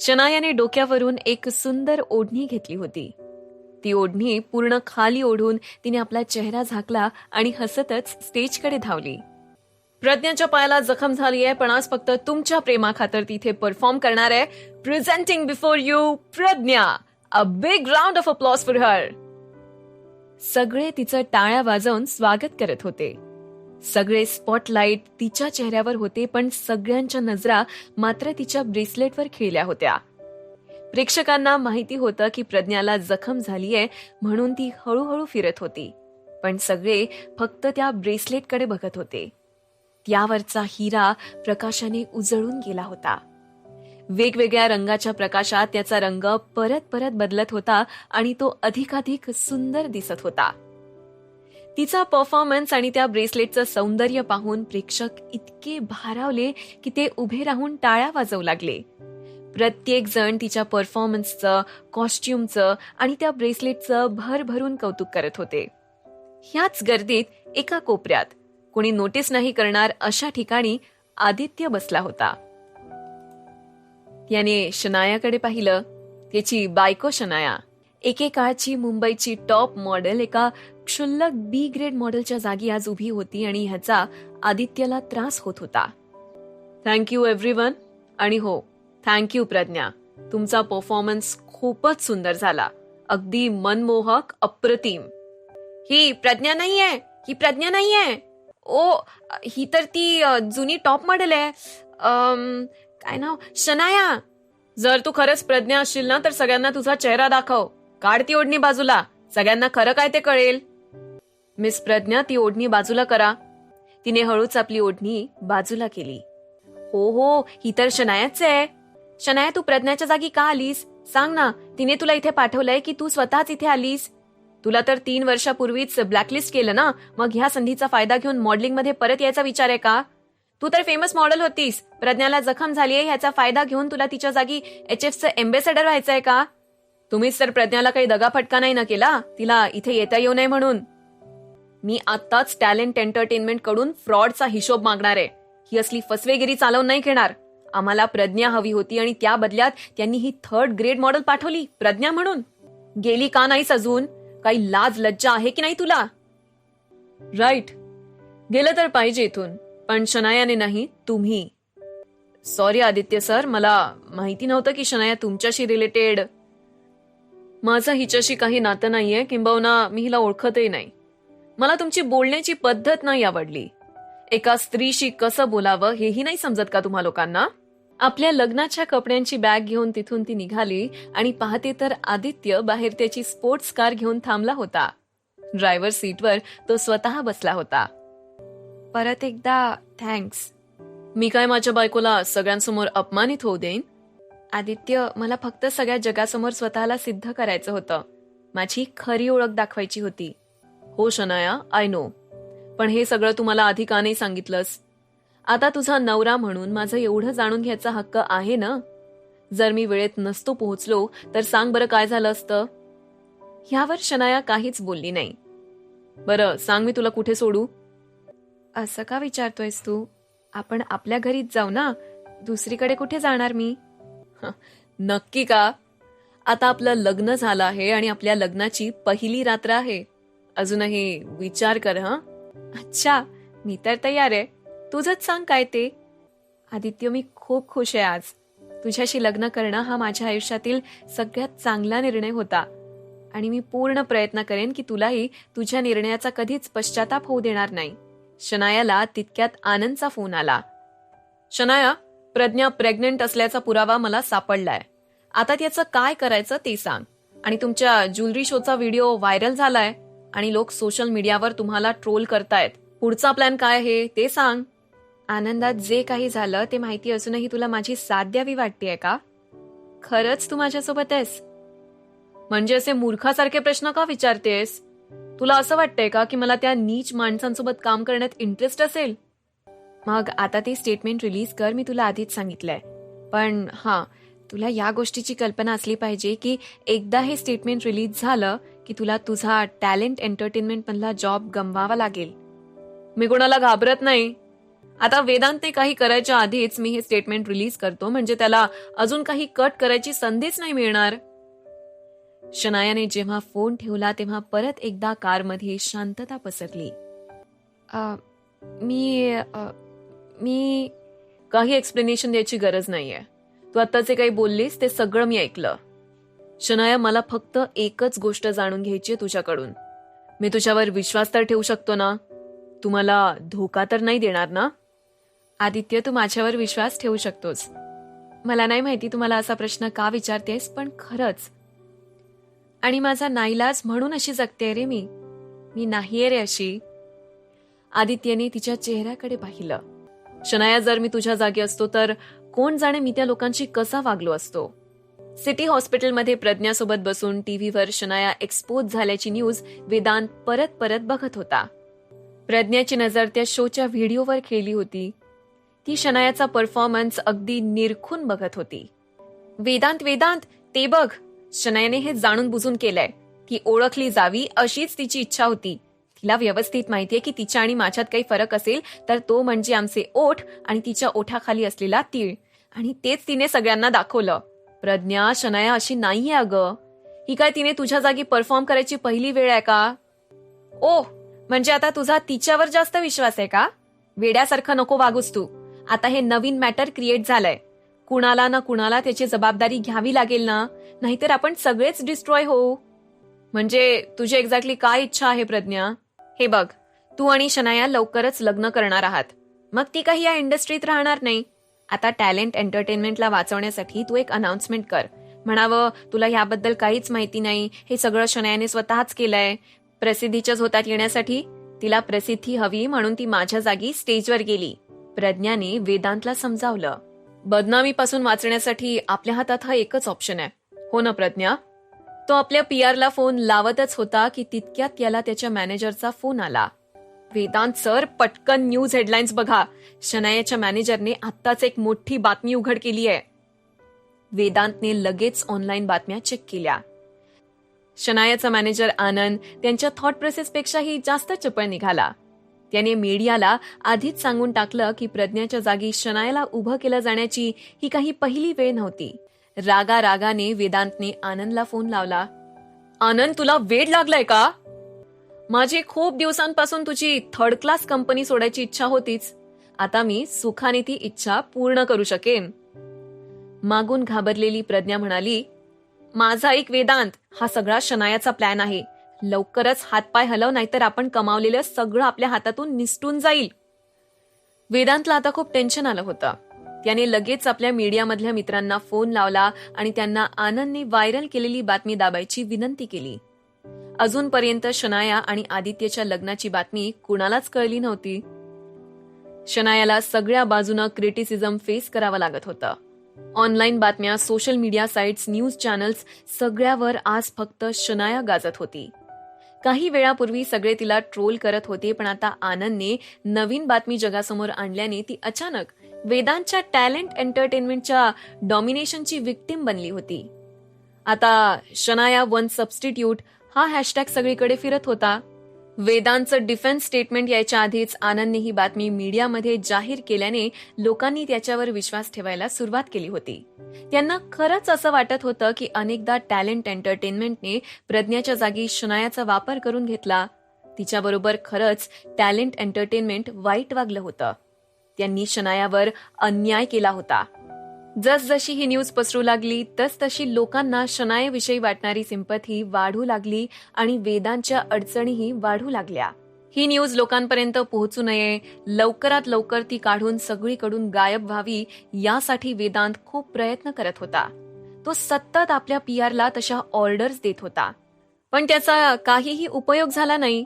शनायाने डोक्यावरून एक सुंदर ओढणी घेतली होती. ती ओढणी पूर्ण खाली ओढून तिने आपला चेहरा झाकला आणि हसतच स्टेजकडे धावली. प्रज्ञाच्या पायाला जखम झाली आहे पण आज फक्त तुमच्या प्रेमाखातर तिथे परफॉर्म करणार आहे. Presenting before you Pragya! A big round of applause for her सगळे तिचं टाळ्या वाजवून स्वागत करत होते. सगळे स्पॉटलाईट तिच्या चेहऱ्यावर होते पण सगळ्यांच्या नजरा मात्र तिच्या ब्रेसलेटवर खिळल्या होत्या. प्रेक्षकांना माहिती होतं की प्रज्ञाला जखम झालीये म्हणून ती हळूहळू फिरत होती. पण सगळे फक्त त्या ब्रेसलेटकडे बघत होते. त्यावरचा हिरा प्रकाशाने उजळून गेला होता. वेगवेगळ्या रंगाच्या प्रकाशात त्याचा रंग परत परत बदलत होता आणि तो अधिकाधिक सुंदर दिसत होता. तिचा परफॉर्मन्स आणि त्या ब्रेसलेटचं सौंदर्य पाहून प्रेक्षक इतके भारावले की ते उभे राहून टाळ्या वाजवू लागले. प्रत्येक जण तिच्या परफॉर्मन्सचं कॉस्ट्युमचं आणि त्या ब्रेसलेटचं भरभरून कौतुक करत होते. ह्याच गर्दीत एका कोपऱ्यात कोणी नोटीस नाही करणार अशा ठिकाणी आदित्य बसला होता. याने शनायाकडे पाहिलं. त्याची बायको शनाया. एकेकाळची मुंबईची टॉप मॉडेल एका क्षुल्लक बी ग्रेड मॉडेलच्या जागी आज उभी होती आणि ह्याचा आदित्यला त्रास होत होता. थँक्यू एव्हरीवन आणि हो थँक्यू प्रज्ञा. तुमचा परफॉर्मन्स खूपच सुंदर झाला. अगदी मनमोहक अप्रतिम. ही प्रज्ञा नाही आहे ही प्रज्ञा नाही आहे ओ ही तर ती जुनी टॉप मॉडेल आहे. काय नाव? शनाया. जर तू खरंच प्रज्ञा असशील ना तर सगळ्यांना तुझा चेहरा दाखव. काढ ती ओढणी बाजूला. सगळ्यांना खरं काय ते कळेल? मिस प्रज्ञा ती ओढणी बाजूला करा. तिने हळूच आपली ओढणी बाजूला केली. हो हो ही तर शनायाच आहे. शनाया तू प्रज्ञाच्या जागी का आलीस? सांग ना तिने तुला इथे पाठवलंय की तू स्वतःच इथे आलीस? तुला तर तीन वर्षापूर्वीच ब्लॅकलिस्ट केलं ना? मग ह्या संधीचा फायदा घेऊन मॉडेलिंगमध्ये परत यायचा विचार आहे का? तू तर फेमस मॉडेल होतीस. प्रज्ञाला जखम झालीये ह्याचा फायदा घेऊन तुला तिच्या जागी एच एफचं एम्बेसेडर व्हायचंय का? तुम्हीच तर प्रज्ञाला काही दगाफटका नाही ना केला? तिला इथे येता येऊ नये म्हणून. मी आत्ताच टॅलेंट एंटरटेनमेंटकडून फ्रॉडचा हिशोब मागणार आहे. ही असली फसवेगिरी चालवून नाही घेणार. आम्हाला प्रज्ञा हवी होती आणि त्या बदल्यात त्यांनी ही थर्ड ग्रेड मॉडेल पाठवली प्रज्ञा म्हणून. गेली का नाहीस अजून? काही लाज लज्जा आहे की नाही तुला? राईट गेलं तर पाहिजे इथून पण शनायाने नाही तुम्ही. सॉरी आदित्य सर मला माहिती नव्हतं की शनाया तुमच्याशी रिलेटेड माझं हिच्याशी काही नातं नाहीये किंबहुना मी हिला ओळखतही नाही. मला तुमची बोलण्याची पद्धत नाही आवडली. एका स्त्रीशी कसं बोलावं हेही नाही समजत का तुम्हा लोकांना? आपल्या लग्नाच्या कपड्यांची बॅग घेऊन तिथून ती निघाली आणि पाहते तर आदित्य बाहेर त्याची स्पोर्ट्स कार घेऊन थांबला होता. ड्रायव्हर सीटवर तो स्वतः बसला होता. परत एकदा थँक्स. मी काय माझ्या बायकोला सगळ्यांसमोर अपमानित होऊ देईन? आदित्य मला फक्त सगळ्या जगासमोर स्वतःला सिद्ध करायचं होतं. माझी खरी ओळख दाखवायची होती. हो शनाया आय नो पण हे सगळं तुम्हाला आधी का नाही सांगितलंस? आता तुझा नवरा म्हणून माझं एवढं जाणून घ्यायचा हक्क आहे ना? जर मी वेळेत नसतो पोहोचलो तर सांग बरं काय झालं असतं? ह्यावर शनाया काहीच बोलली नाही. बरं सांग मी तुला कुठे सोडू? असं का विचारतोयस तू? आपण आपल्या घरीच जाऊ ना? दुसरीकडे कुठे जाणार मी? नक्की का? आता आपलं लग्न झालं आहे आणि आपल्या लग्नाची पहिली रात्र आहे. अजूनही विचार कर हं? अच्छा मी तर तयार आहे. तुझंच सांग काय ते? आदित्य मी खूप खुश आहे आज. तुझ्याशी लग्न करणं हा माझ्या आयुष्यातील सगळ्यात चांगला निर्णय होता. आणि मी पूर्ण प्रयत्न करेन की तुलाही तुझ्या निर्णयाचा कधीच पश्चाताप होऊ देणार नाही. शनायाला तितक्यात आनंदचा फोन आला. शनाया प्रज्ञा प्रेग्नेंट असल्याचा पुरावा मला सापडलाय. आता त्याचं काय करायचं ते सांग. आणि तुमच्या ज्वेलरी शोचा व्हिडिओ व्हायरल झालाय आणि लोक सोशल मीडियावर तुम्हाला ट्रोल करतायत. पुढचा प्लॅन काय आहे ते सांग. आनंदात जे काही झालं ते माहिती असूनही तुला माझी साथ द्यावी वाटतेय का? खरंच तू माझ्यासोबत आहेस. म्हणजे असे मूर्खासारखे प्रश्न का विचारतेस? तुला असं वाटतंय का की मला त्या नीच माणसांसोबत काम करण्यात इंटरेस्ट असेल? मग आता ते स्टेटमेंट रिलीज कर मी तुला आधीच सांगितलंय. पण हां तुला या गोष्टीची कल्पना असली पाहिजे की एकदा हे स्टेटमेंट रिलीज झालं की तुला तुझा टॅलेंट एंटरटेनमेंटमधला जॉब गमवावा लागेल. मी कोणाला घाबरत नाही. आता वेदांतने काही करायच्या आधीच मी हे स्टेटमेंट रिलीज करतो म्हणजे त्याला अजून काही कट करायची संधीच नाही मिळणार. शनायाने जेव्हा फोन ठेवला तेव्हा परत एकदा कारमध्ये शांतता पसरली. मी आ, मी काही एक्सप्लेनेशन द्यायची गरज नाहीये. तू आता जे काही बोललीस ते सगळं मी ऐकलं. शनाया मला फक्त एकच गोष्ट जाणून घ्यायची आहे तुझ्याकडून. मी तुझ्यावर विश्वास तर ठेवू शकतो ना? तू मला धोका तर नाही देणार ना? आदित्य तू माझ्यावर विश्वास ठेवू शकतोस. मला नाही माहिती तुम्हाला असा प्रश्न का विचारतेस पण खरंच. आणि माझा नाईलाज म्हणून अशी जगते रे मी. मी नाहीये रे अशी. आदित्यने तिच्या चेहऱ्याकडे पाहिलं. शनाया जर मी तुझ्या जागी असतो तर कोण जाणे मी त्या लोकांशी कसा वागलो असतो? सिटी हॉस्पिटलमध्ये प्रज्ञासोबत बसून टीव्हीवर शनाया एक्सपोज झाल्याची न्यूज वेदांत परत परत बघत होता. प्रज्ञाची नजर त्या शोच्या व्हिडिओवर खेळली होती. ती शनायाचा परफॉर्मन्स अगदी निरखून बघत होती. वेदांत वेदांत ते बघ. शनायाने हे जाणून बुजून केलंय ती ओळखली जावी अशीच तिची इच्छा होती. तिला व्यवस्थित माहितीये की तिच्या आणि माझ्यात काही फरक असेल तर तो म्हणजे आमचे ओठ आणि तिच्या ओठाखाली असलेला तीळ. आणि तेच तिने सगळ्यांना दाखवलं. प्रज्ञा शनाया अशी नाहीये अगं. ही काय तिने तुझ्या जागी परफॉर्म करायची पहिली वेळ आहे का? ओ म्हणजे आता तुझा तिच्यावर जास्त विश्वास आहे का? वेड्यासारखं नको वागूस तू. आता हे नवीन मॅटर क्रिएट झालंय. कुणाला ना कुणाला त्याची जबाबदारी घ्यावी लागेल ना? नाहीतर आपण सगळेच डिस्ट्रॉय होऊ. म्हणजे तुझी एक्झॅक्टली काय इच्छा आहे प्रज्ञा? हे बघ तू आणि शनाया लवकरच लग्न करणार आहात. मग ती काही या इंडस्ट्रीत राहणार नाही. आता टॅलेंट एंटरटेनमेंटला वाचवण्यासाठी तू एक अनाउन्समेंट कर. म्हणावं तुला ह्याबद्दल काहीच माहिती नाही हे सगळं शनायाने स्वतःच केलंय. प्रसिद्धीच्या झोतात येण्यासाठी तिला प्रसिद्धी हवी म्हणून ती माझ्या जागी स्टेजवर गेली. प्रज्ञाने वेदांतला समजावलं. बदनामीपासून वाचण्यासाठी आपल्या हातात हा एकच ऑप्शन आहे. हो ना प्रज्ञा? तो आपल्या पी आरला फोन लावतच होता की तितक्यात त्याला त्याच्या मॅनेजरचा फोन आला. वेदांत सर पटकन न्यूज हेडलाईन्स बघा. शनायाच्या मॅनेजरने आत्ताच एक मोठी बातमी उघड केली आहे. वेदांतने लगेच ऑनलाईन बातम्या चेक केल्या. शनायाचा मॅनेजर आनंद त्यांच्या थॉट प्रोसेसपेक्षाही जास्त चपळ निघाला. त्याने मीडियाला आधीच सांगून टाकलं की प्रज्ञाच्या जागी शनायाला उभं केलं जाण्याची ही काही पहिली वेळ नव्हती. रागा रागाने वेदांतने आनंदला फोन लावला. आनंद तुला वेड लागलाय का? माझी खूप दिवसांपासून तुझी थर्ड क्लास कंपनी सोडायची इच्छा होतीच. आता मी सुखाने ती इच्छा पूर्ण करू शकेन. मागून घाबरलेली प्रज्ञा म्हणाली माझा एक वेदांत हा सगळा शनायाचा प्लॅन आहे. लवकरच हातपाय हलव नाहीतर आपण कमावलेलं सगळं आपल्या हातातून निसटून जाईल. वेदांतला आता खूप टेन्शन आलं होतं. त्याने लगेच आपल्या मीडियामधल्या मित्रांना फोन लावला आणि त्यांना आनंदने व्हायरल केलेली बातमी दाबायची विनंती केली. अजूनपर्यंत शनाया आणि आदित्यच्या लग्नाची बातमी कुणालाच कळली नव्हती. शनायाला सगळ्या बाजूनं क्रिटिसिझम फेस करावं लागत होतं. ऑनलाईन बातम्या social media sites news channels सगळ्यावर आज फक्त शनाया गाजत होती. काही वेळापूर्वी सगळे तिला ट्रोल करत होते पण आता आनंदने नवीन बातमी जगासमोर आणल्याने ती अचानक वेदांतच्या टॅलेंट एंटरटेनमेंटच्या डॉमिनेशनची विक्टीम बनली होती. आता शनाया वन सबस्टिट्यूट हा हॅशटॅग सगळीकडे फिरत होता. वेदांतचं डिफेन्स स्टेटमेंट यायच्या आधीच आनंदने ही बातमी मीडियामध्ये जाहीर केल्याने लोकांनी त्याच्यावर विश्वास ठेवायला सुरुवात केली होती. त्यांना खरंच असं वाटत होतं की अनेकदा टॅलेंट एंटरटेनमेंटने प्रज्ञाच्या जागी शनायाचा वापर करून घेतला. तिच्याबरोबर खरंच टॅलेंट एंटरटेनमेंट वाईट वागलं होतं. त्यांनी शनायावर अन्याय केला होता. जसजशी ही न्यूज पसरू लागली तसतशी लोकांना शनायाविषयी वाटणारी सिंपथी वाढू लागली आणि वेदांच्या अडचणीही वाढू लागल्या. ही न्यूज लोकांपर्यंत पोहोचू नये लवकरात लवकर ती काढून सगळीकडून गायब व्हावी यासाठी वेदांत खूप प्रयत्न करत होता. तो सतत आपल्या पीआरला तशा ऑर्डर्स देत होता. पण त्याचा काहीही उपयोग झाला नाही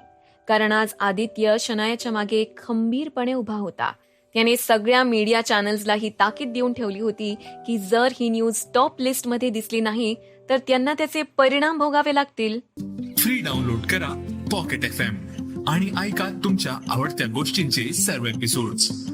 कारण आज आदित्य शनायाच्या मागे खंबीरपणे उभा होता. त्याने सगळ्या मीडिया चॅनल्सला ही ताकीद देऊन ठेवली होती की जर ही न्यूज टॉप लिस्टमध्ये दिसली नाही तर त्यांना त्याचे परिणाम भोगावे लागतील. फ्री डाउनलोड करा पॉकेट एफ एम आणि ऐका तुमच्या आवडत्या गोष्टींचे सर्व एपिसोड्स